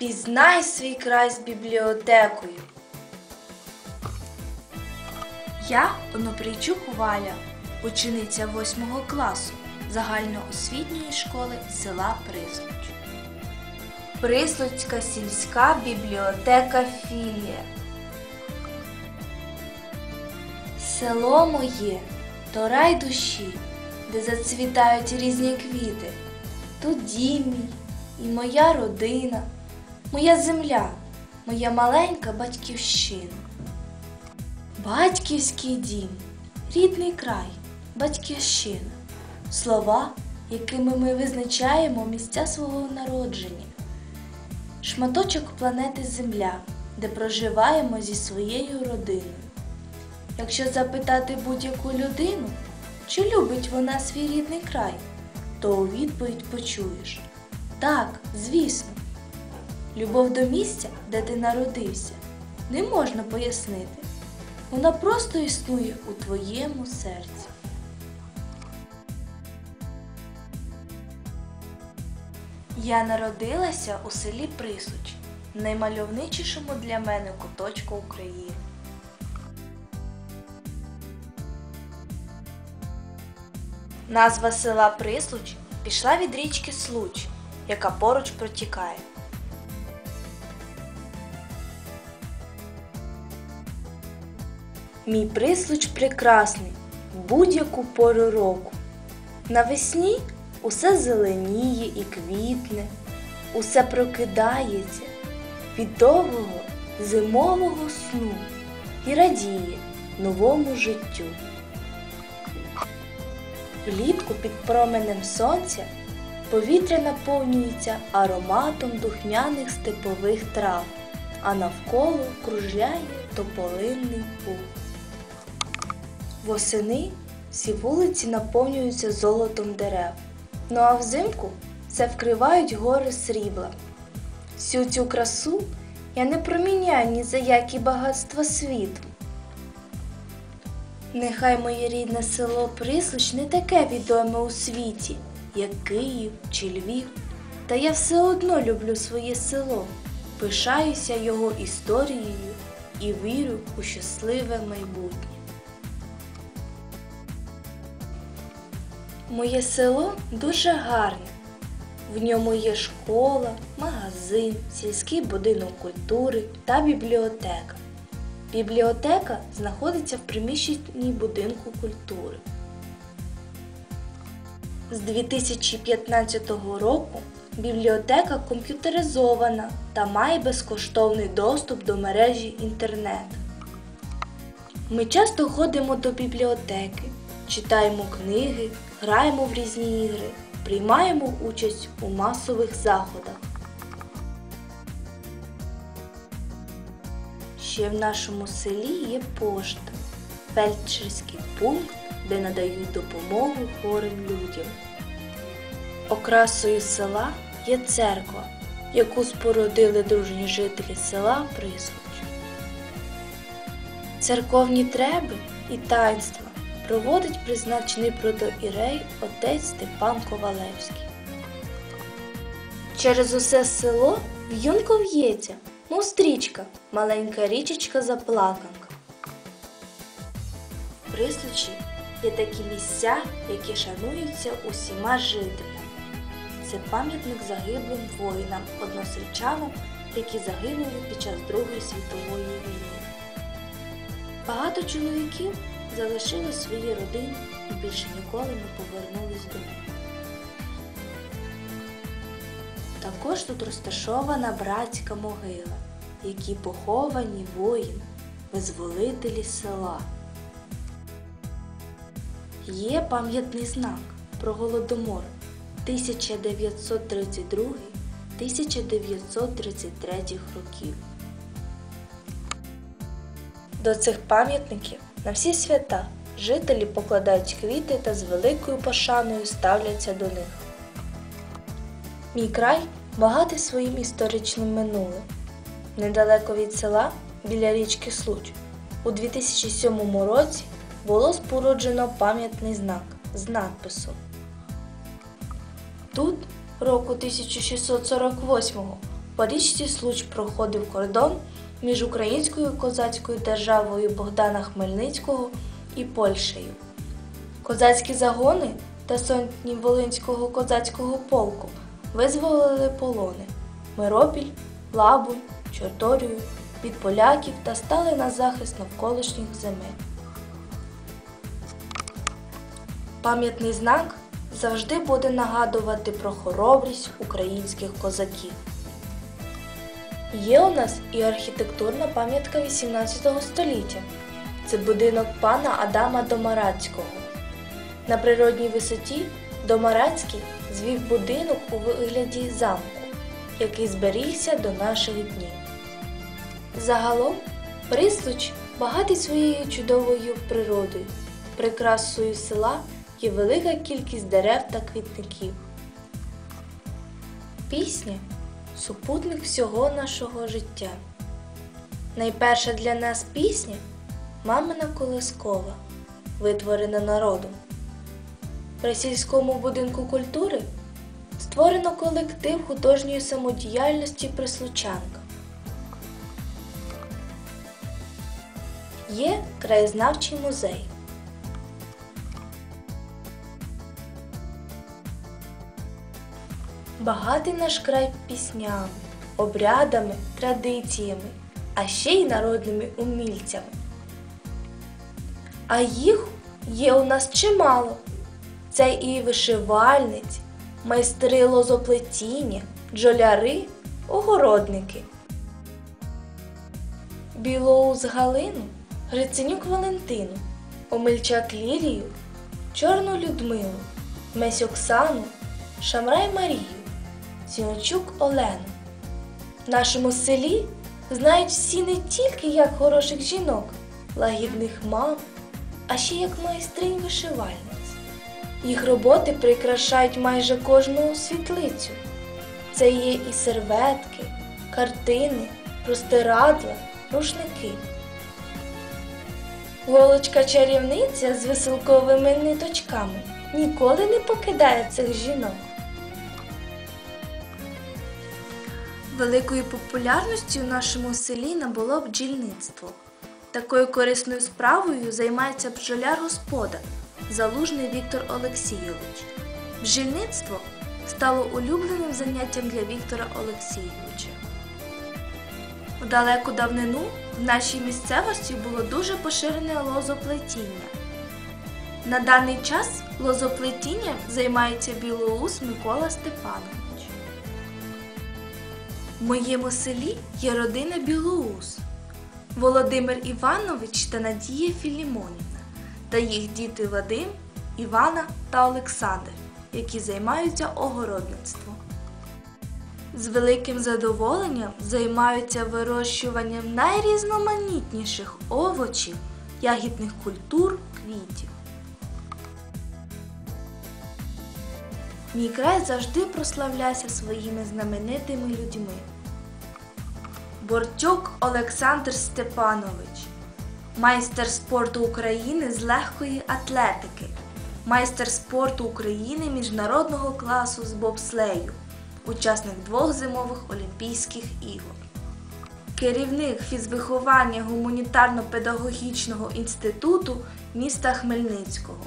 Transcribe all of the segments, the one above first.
Пізнай свій край з бібліотекою. Я Онопрійчук Валя, учениця 8 класу загальноосвітньої школи села Прислуч. Прислуцька сільська бібліотека філія. Село моє то рай душі, де зацвітають різні квіти. Тут дім мій і моя родина, моя земля, моя маленька батьківщина. Батьківський дім, рідний край, батьківщина. Слова, якими ми визначаємо місця свого народження. Шматочок планети Земля, де проживаємо зі своєю родиною. Якщо запитати будь-яку людину, чи любить вона свій рідний край, то у відповідь почуєш так, звісно. Любов до місця, де ти народився, не можна пояснити. Вона просто існує у твоєму серці. Я народилася у селі Присуч, наймальовничішому для мене куточку України. Назва села Прислуч пішла від річки Случ, яка поруч протікає. Мій прислуч прекрасний в будь-яку пору року. Навесні усе зеленіє і квітне, усе прокидається від довгого зимового сну і радіє новому життю. Влітку під променем сонця повітря наповнюється ароматом духмяних степових трав, а навколо кружляє тополинний пух. Восени всі вулиці наповнюються золотом дерев. Ну а взимку все вкривають гори срібла. Всю цю красу я не проміняю ні за які багатства світу. Нехай моє рідне село Прислуч не таке відоме у світі, як Київ чи Львів, та я все одно люблю своє село, пишаюся його історією і вірю у щасливе майбутнє. Моє село дуже гарне. В ньому є школа, магазин, сільський будинок культури та бібліотека. Бібліотека знаходиться в приміщенні будинку культури. З 2015 року бібліотека комп'ютеризована та має безкоштовний доступ до мережі інтернет. Ми часто ходимо до бібліотеки, читаємо книги, граємо в різні ігри, приймаємо участь у масових заходах. Ще в нашому селі є пошта, фельдшерський пункт, де надають допомогу хворим людям. Окрасою села є церква, яку спорудили дружні жителі села Прислуч. Церковні треби і таїнства проводить призначений протоірей отець Степан Ковалевський. Через усе село в'юнко в'ється, мов стрічка, маленька річечка заплаканка. В Прислучі є такі місця, які шануються усіма жителями. Це пам'ятник загиблим воїнам, односельчанам, які загинули під час Другої світової війни. Багато чоловіків залишили свої родини і більше ніколи не повернулись додому. Також тут розташована братська могила, в якій поховані воїни, визволителі села. Є пам'ятний знак про голодомор 1932-1933 років. До цих пам'ятників на всі свята жителі покладають квіти та з великою пошаною ставляться до них. Мій край багатий своїм історичним минулим. Недалеко від села, біля річки Случ, у 2007 році було споруджено пам'ятний знак з надписом. Тут року 1648 по річці Случ проходив кордон між українською козацькою державою Богдана Хмельницького і Польщею. Козацькі загони та сотні Волинського козацького полку визволили полони Миропіль, Лабунь, Чорторію від поляків та стали на захист навколишніх земель. Пам'ятний знак завжди буде нагадувати про хоробрість українських козаків. Є у нас і архітектурна пам'ятка 18 століття. Це будинок пана Адама Домарацького. На природній висоті Домарацький звів будинок у вигляді замку, який зберігся до наших днів. Загалом Прислуч багатий своєю чудовою природою, прикрасою села є велика кількість дерев та квітників. Пісня супутник всього нашого життя. Найперша для нас пісня Мамина колискова, витворена народом. При сільському будинку культури створено колектив художньої самодіяльності Прислучанка. Є краєзнавчий музей. Багатий наш край піснями, обрядами, традиціями, а ще й народними умільцями. А їх є у нас чимало. Це і вишивальниці, майстри лозоплетіння, джоляри, огородники. Білоус Галину, Гриценюк Валентину, Омельчак Лілію, Чорну Людмилу, Месь Оксану, Шамрай Марію, Сіночук Олену. В нашому селі знають всі не тільки як хороших жінок, лагідних мам, а ще як майстринь вишивальниць. Їх роботи прикрашають майже кожну світлицю. Це є і серветки, картини, простирадла, рушники. Голочка чарівниця з веселковими ниточками ніколи не покидає цих жінок. Великої популярності у нашому селі набуло бджільництво. Такою корисною справою займається бджоляр-господар Залужний Віктор Олексійович. Бджільництво стало улюбленим заняттям для Віктора Олексійовича. У далеку давнину в нашій місцевості було дуже поширене лозоплетіння. На даний час лозоплетінням займається білоус Микола Степанович. В моєму селі є родина Білоус, Володимир Іванович та Надія Філімонівна та їх діти Вадим, Івана та Олександр, які займаються огородництвом. З великим задоволенням займаються вирощуванням найрізноманітніших овочів, ягідних культур, квітів. Мій край завжди прославлявся своїми знаменитими людьми. Бортюк Олександр Степанович, майстер спорту України з легкої атлетики, майстер спорту України міжнародного класу з бобслею, учасник двох зимових Олімпійських ігор. Керівник фізвиховання гуманітарно-педагогічного інституту міста Хмельницького.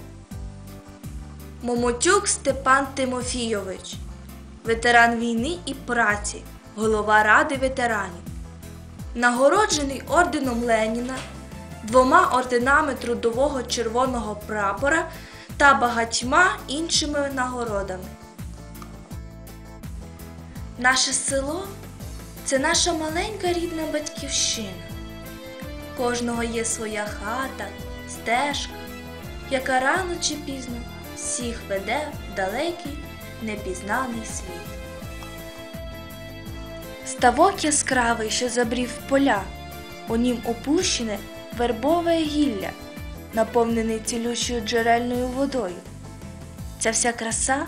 Момотюк Степан Тимофійович, ветеран війни і праці, голова Ради ветеранів, нагороджений орденом Леніна, двома орденами Трудового Червоного прапора та багатьма іншими нагородами. Наше село це наша маленька рідна батьківщина. Кожного є своя хата, стежка, яка рано чи пізно всіх веде в далекий непізнаний світ. Ставок яскравий, що забрів поля, у нім опущене вербове гілля, наповнений цілющою джерельною водою. Ця вся краса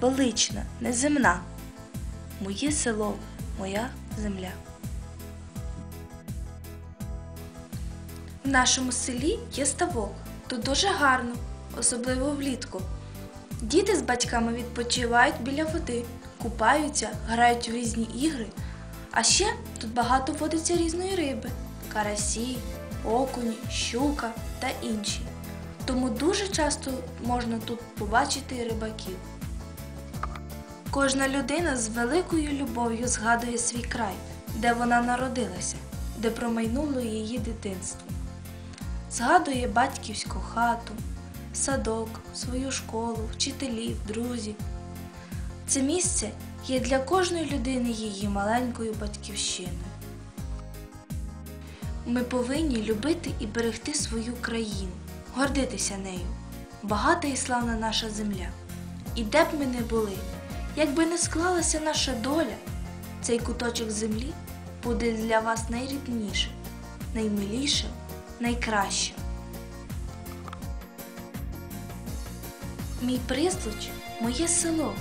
велична, неземна. Моє село, моя земля. В нашому селі є ставок. Тут дуже гарно, особливо влітку. Діти з батьками відпочивають біля води, купаються, грають у різні ігри, А ще тут багато водиться різної риби: карасі, окуні, щука та інші. Тому дуже часто можна тут побачити рибаків. Кожна людина з великою любов'ю згадує свій край, де вона народилася, де промайнуло її дитинство. Згадує батьківську хату, садок, свою школу, вчителів, друзів. Це місце є для кожної людини її маленькою батьківщиною. Ми повинні любити і берегти свою країну, гордитися нею. Багата і славна наша земля. І де б ми не були, як би не склалася наша доля, цей куточок землі буде для вас найріднішим, наймилішим, найкращим. Мій прислуч моє село.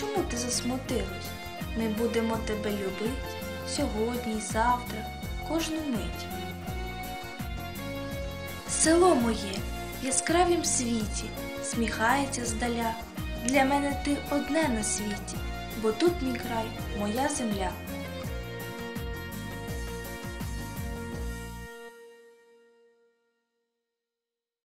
Чому ти засмутилась? Ми будемо тебе любити сьогодні завтра, кожну мить. Село моє в яскравім світі, сміхається здаля. Для мене ти одне на світі, бо тут мій край, моя земля.